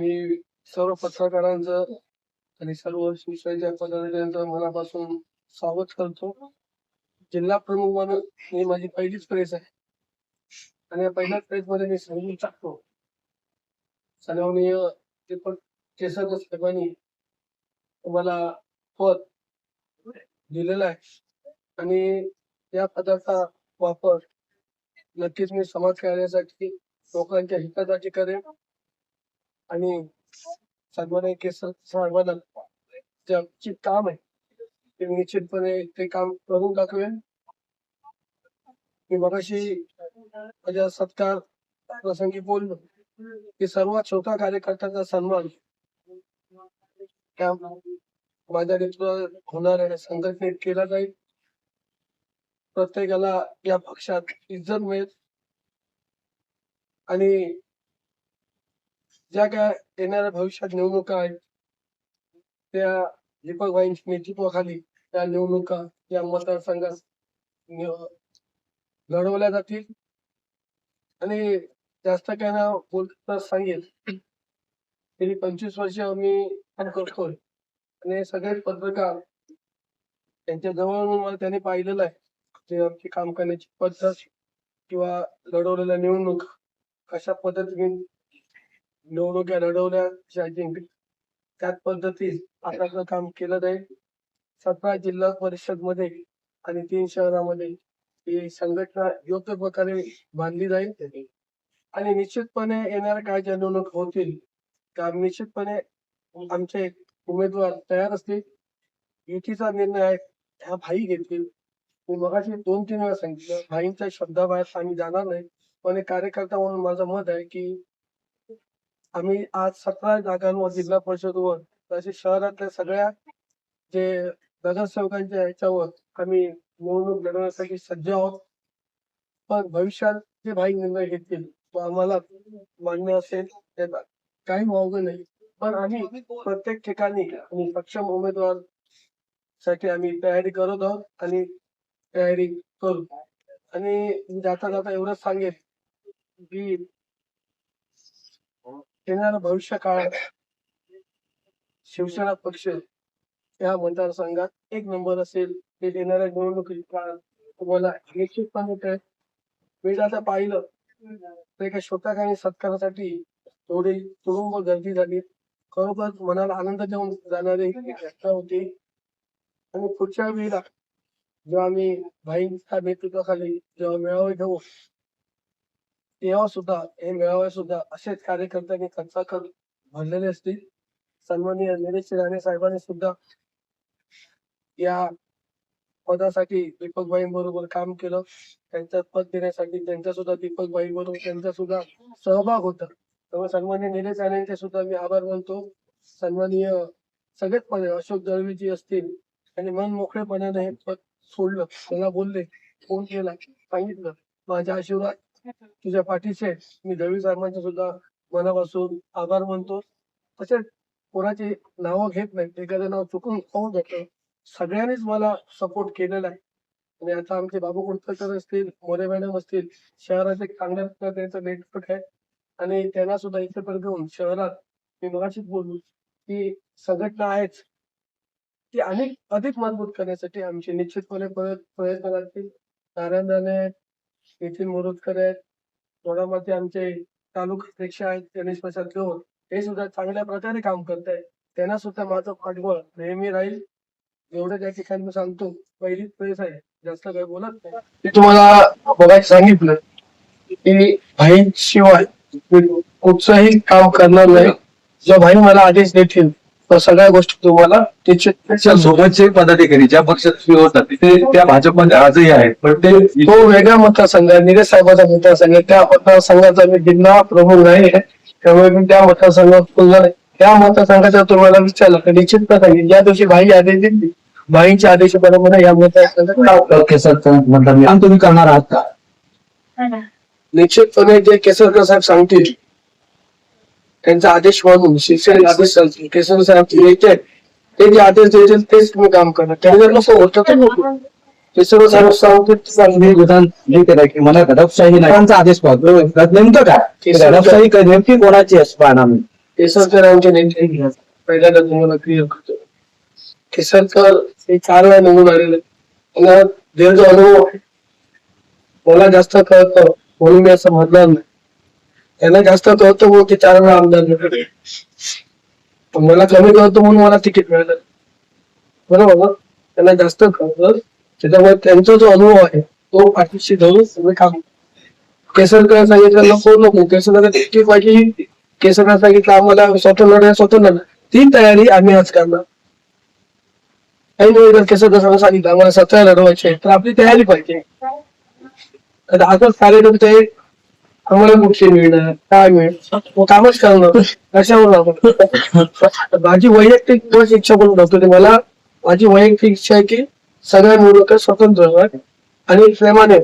मी सर्व पत्रकारांचं आणि सर्व शिवसेनेच्या पदाधिकाऱ्यांचं मनापासून स्वागत करतो. जिल्हा प्रमुख म्हणून ही माझी पहिलीच प्रेस आहे. आणि या पहिल्याच प्रेस मध्ये मी सांगून टाकतो सन्माननीय दीपक केसरकर साहेबांनी मला पद दिलेलं आहे. आणि या पदाचा वापर नक्कीच मी समाज कार्यासाठी लोकांच्या हितासाठी करेन. आणि सन्मान केसर सर्वांना जे आमचे काम आहे ते निश्चितपणे ते काम करून टाकूया मी मगाशी माझ्या सत्कार प्रसंगी बोललो की सर्वात छोटा कार्यकर्त्याचा सन्मान त्या माझ्या नेतृत्वात होणाऱ्या संघटनेत केला जाईल. प्रत्येकाला या पक्षात इज्जत मिळेल. आणि ज्या काय येणाऱ्या भविष्यात निवडणुका आहेत त्या दीपक भाईंच्या नेतृत्वाखाली त्या निवडणुका या मतदारसंघात लढवल्या जातील. आणि जास्त काय ना बोलता सांगेल. गेली पंचवीस वर्ष मी काम करतोय. आणि सगळे पत्रकार त्यांच्या जवळ मला त्यांनी पाहिलेलं आहे. जे आमची काम करण्याची पद्धत किंवा लढवलेल्या निवडणूक कशा पद्धतीने निवडणुका लढवल्या जिंकल्या त्याच पद्धतीत आपल्याकडे काम केलं जाईल सतरा जिल्हा परिषदमध्ये आणि तीन शहरामध्ये ही संघटना योग्य प्रकारे बांधली जाईल. आणि निश्चितपणे येणाऱ्या काय ज्या निवडणूक होतील त्या निश्चितपणे आमचे उमेदवार तयार असतील. युतीचा निर्णय आहे ह्या भाई घेतील. मी मगाशी दोन तीन वेळा सांगितलं भाईंच्या शब्दाबाहेर आम्ही जाणार नाही. पण एक कार्यकर्ता म्हणून माझं मत आहे की आम्ही आज सतरा जागांवर जिल्हा परिषदवर तसेच शहरातल्या सगळ्या जे नगरसेवकांच्या ह्याच्यावर आम्ही निवडणूक लढवण्यासाठी सज्ज आहोत. पण भविष्यात जे भाई निर्णय घेतील तो आम्हाला मान्य असेल त्याला काही वावगं नाही. पण आम्ही प्रत्येक ठिकाणी आणि सक्षम उमेदवारसाठी आम्ही तयारी करत आहोत आणि तयारी करू. आणि जाता जाता एवढंच सांगेल की येणारा भविष्य काळ शिवसेना पक्ष या मतदारसंघात एक नंबर असेल. ते येणाऱ्या निवडणुकीत काळात तुम्हाला निश्चितपणे ते मी आता पाहिलं तर एका शोकाक आणि सत्कारासाठी थोडी तुडुंब गर्दी झाली. खरोखर मनाला आनंद देऊन जाणारी ही घटना होती. आणि पुढच्या वेळेला जेव्हा आम्ही भाईंच्या नेतृत्वाखाली जेव्हा मेळावे घेऊ तेव्हा सुद्धा हे मेळावे सुद्धा असेच कार्यकर्त्यांनी खर्चाखर भरलेले असतील. सन्माननीय निलेश राणे साहेबांनी सुद्धा या पदासाठी दीपक बरोबर काम केलं. त्यांचं पद देण्यासाठी त्यांचा सुद्धा दीपक बरोबर त्यांचा सुद्धा सहभाग होता. त्यामुळे सन्माननीय निलेश राणेंचे सुद्धा मी आभार मानतो. सन्माननीय सगळेच पद अशोक दळवीजी असतील आणि मन मोकळेपणाने हे पद सोडलं. त्याला बोलले फोन केला सांगितलं माझ्या आशीर्वाद तुझ्या पाठीचे. मी दळवी साहेबांचे सुद्धा मनापासून आभार मानतो. तसेच कोणाची नावं घेत नाही. एखादं नाव चुकून होऊन जातं. सगळ्यांनीच मला सपोर्ट केलेला आहे. आणि आता आमचे बाबू कुडतकर असतील मोरे मॅडम असतील शहरात एक चांगल्या त्यांचं नेटवर्क आहे. आणि त्यांना सुद्धा इथेपर्यंत घेऊन शहरात मी मगाशीच बोललो की संघटना आहेच. ती अनेक अधिक मजबूत करण्यासाठी आमचे निश्चितपणे परत प्रयत्न लागतील नारायण राणे नितीन मोरोदकर आहेत थोडामध्ये आमचे तालुका अध्यक्ष आहेत गणेश प्रसाद गौर हे सुद्धा चांगल्या प्रकारे काम करत आहेत. त्यांना सुद्धा माझं पाठबळ नेहमी राहील. एवढं त्या ठिकाणी मी सांगतो. पहिलीच प्रेस आहे. जास्त काही बोलत नाही. मी तुम्हाला बघायला सांगितलं की भाईशिवाय कुठचंही काम करणार नाही. जेव्हा भाई मला आदेश देतील तर सगळ्या गोष्टी तुम्हाला निश्चित त्या सोबतचे पदाधिकारी ज्या पक्षात होतात ते त्या भाजपमध्ये आजही आहेत पण ते तो वेगळा मतदारसंघ आहे निलेश साहेबांचा मतदारसंघ आहे त्या मतदारसंघाचा मी जिल्हा प्रमुख नाही आहे त्यामुळे मी त्या मतदारसंघात त्या मतदारसंघाचा तुम्हाला विचारलं तर निश्चित सांगेल ज्या दिवशी भाई आदेश देतील भाईंच्या आदेशाप्रमाणे या मतदारसंघात. केसरचं मतदान काम तुम्ही करणार आहात का? निश्चितपणे जे केसरकर साहेब सांगतील त्यांचा आदेश म्हणून शिवसेने आदेश चालतील केसरकर साहेब येते ते जे आदेश देतील तेच तुम्ही काम करणार त्यांनी जर होतं. तर नको ते चांगलं. मी विधान हे केलं की मला घटकशाही नाही. त्यांचा आदेश पाहतो नेमकं काय? नेमकी कोणाची असं पाहणार मी? केसरकर आमचे नेते घ्या पहिल्यांदा तुम्हाला क्लिअर करतो. केसरकर हे चार वेळा निघून आलेले त्यांना दीर्घ अनुभव आहे. मला जास्त कळतं म्हणून मी असं म्हणणार नाही. त्यांना जास्त कळतो म्हणून ते चार वेळा आमदार निवडले पण मला कमी कळतो म्हणून मला तिकीट मिळालं बरोबर ना त्यांना जास्त कळतं. त्याच्यामुळे त्यांचा जो अनुभव आहे तो पाठीशी धरून सगळे काम केसरकर सांगितलं नको नको केसरकर तिकीट पाहिजे. केसरकर सांगितलं आम्हाला स्वतः लढा स्वतः लढा ती तयारी आम्ही आज करणार. काही नाही जर केसरकर सांगितलं आम्हाला सतरा लढवायचे तर आपली तयारी पाहिजे. आता आताच कार्यक्रम ते आम्हाला कुठे मिळणार? काय मिळणार? मग कामच करणार. कशावर आपण माझी वैयक्तिक बस इच्छा पण नव्हती मला माझी वैयक्तिक इच्छा आहे की सगळ्या निवडणुका स्वतंत्र आणि प्रेमाने